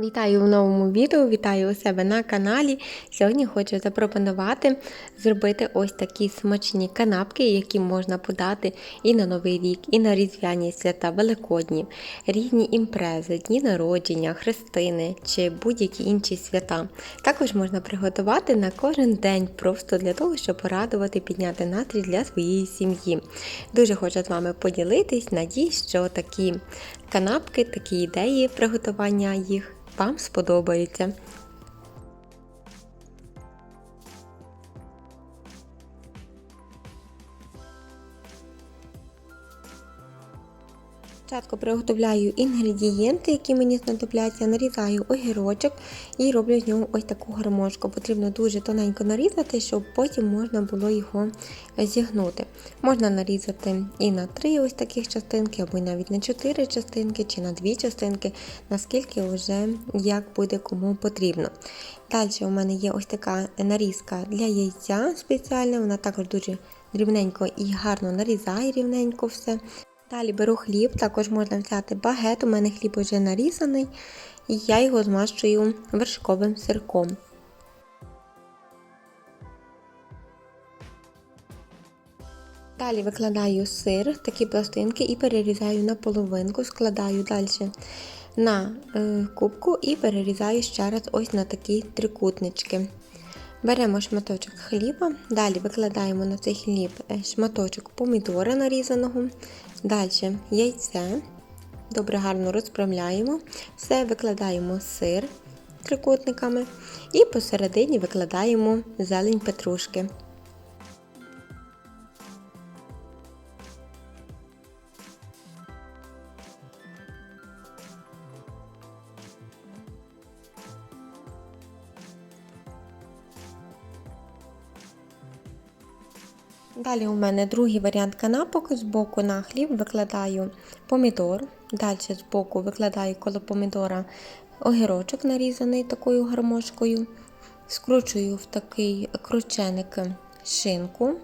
Вітаю в новому відео, вітаю у себе на каналі. Сьогодні хочу запропонувати зробити ось такі смачні канапки, які можна подати і на Новий рік, і на різдвяні свята Великодні, різні імпрези, дні народження, хрестини чи будь-які інші свята. Також можна приготувати на кожен день, просто для того, щоб порадувати, підняти настрій для своєї сім'ї. Дуже хочу з вами поділитись. Надіюсь, що такі канапки, такі ідеї приготування їх вам сподобаються. Спочатку приготовляю інгредієнти, які мені знадобляться, нарізаю огірочок і роблю з нього ось таку гармошку. Потрібно дуже тоненько нарізати, щоб потім можна було його зігнути. Можна нарізати і на три ось таких частинки, або навіть на чотири частинки, чи на дві частинки, наскільки вже як буде кому потрібно. Далі у мене є ось така нарізка для яйця спеціальна, вона також дуже дрібненько і гарно нарізає рівненько все. Далі беру хліб, також можна взяти багет, у мене хліб вже нарізаний, і я його змащую вершковим сирком. Далі викладаю сир, такі пластинки і перерізаю на половинку, складаю далі на е, кубку і перерізаю ще раз ось на такі трикутнички. Беремо шматочок хліба, далі викладаємо на цей хліб е, шматочок помідора нарізаного, далі яйце. Добре, гарно розправляємо. Все викладаємо сир трикутниками і посередині викладаємо зелень петрушки. Далі у мене другий варіант канапок. Збоку на хліб викладаю помідор. Далі збоку викладаю коло помідора огірочок, нарізаний такою гармошкою. Скручую в такий крученик шинку.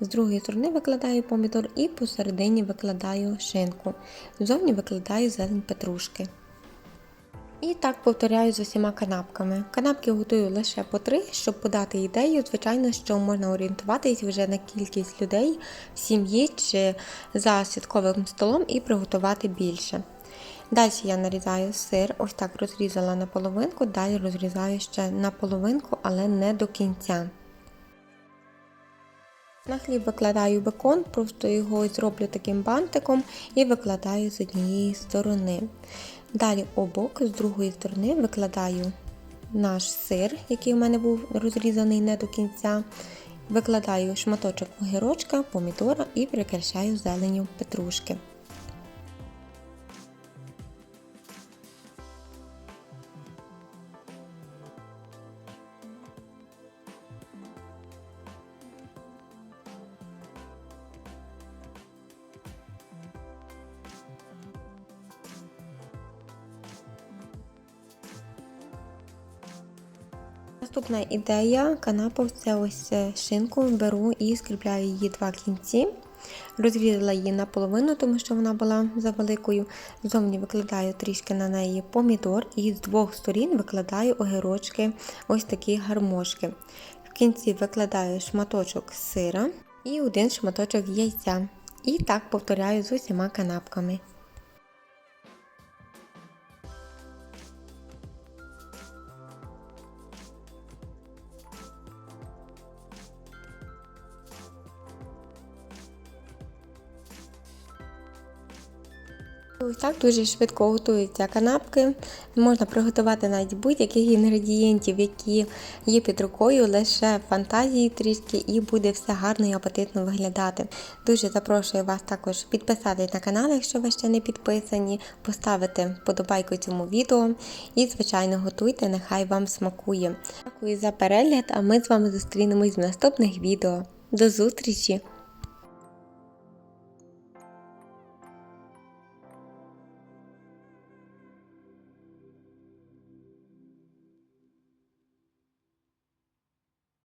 З другої сторони викладаю помідор і посередині викладаю шинку. Ззовні викладаю зелень петрушки. І так повторяю з усіма канапками. Канапки готую лише по три, щоб подати ідею. Звичайно, що можна орієнтуватись вже на кількість людей в сім'ї чи за святковим столом і приготувати більше. Далі я нарізаю сир, ось так розрізала на половинку, далі розрізаю ще на половинку, але не до кінця. На хліб викладаю бекон, просто його зроблю таким бантиком і викладаю з однієї сторони. Далі обок з другої сторони викладаю наш сир, який у мене був розрізаний не до кінця. Викладаю шматочок огірочка, помідора і прикрашаю зеленю петрушки. Наступна ідея канапок це ось шинку беру і скріпляю її два кінці. Розрізала її наполовину, тому що вона була завеликою. Зовні викладаю трішки на неї помідор і з двох сторін викладаю огірочки, ось такі гармошки. В кінці викладаю шматочок сира і один шматочок яйця. І так повторяю з усіма канапками. Так дуже швидко готуються канапки. Можна приготувати навіть будь-яких інгредієнтів, які є під рукою, лише фантазії трішки, і буде все гарно і апетитно виглядати. Дуже запрошую вас також підписатись на канал, якщо ви ще не підписані, поставити вподобайку цьому відео і, звичайно, готуйте, нехай вам смакує. Дякую за перегляд, а ми з вами зустрінемось в наступних відео. До зустрічі!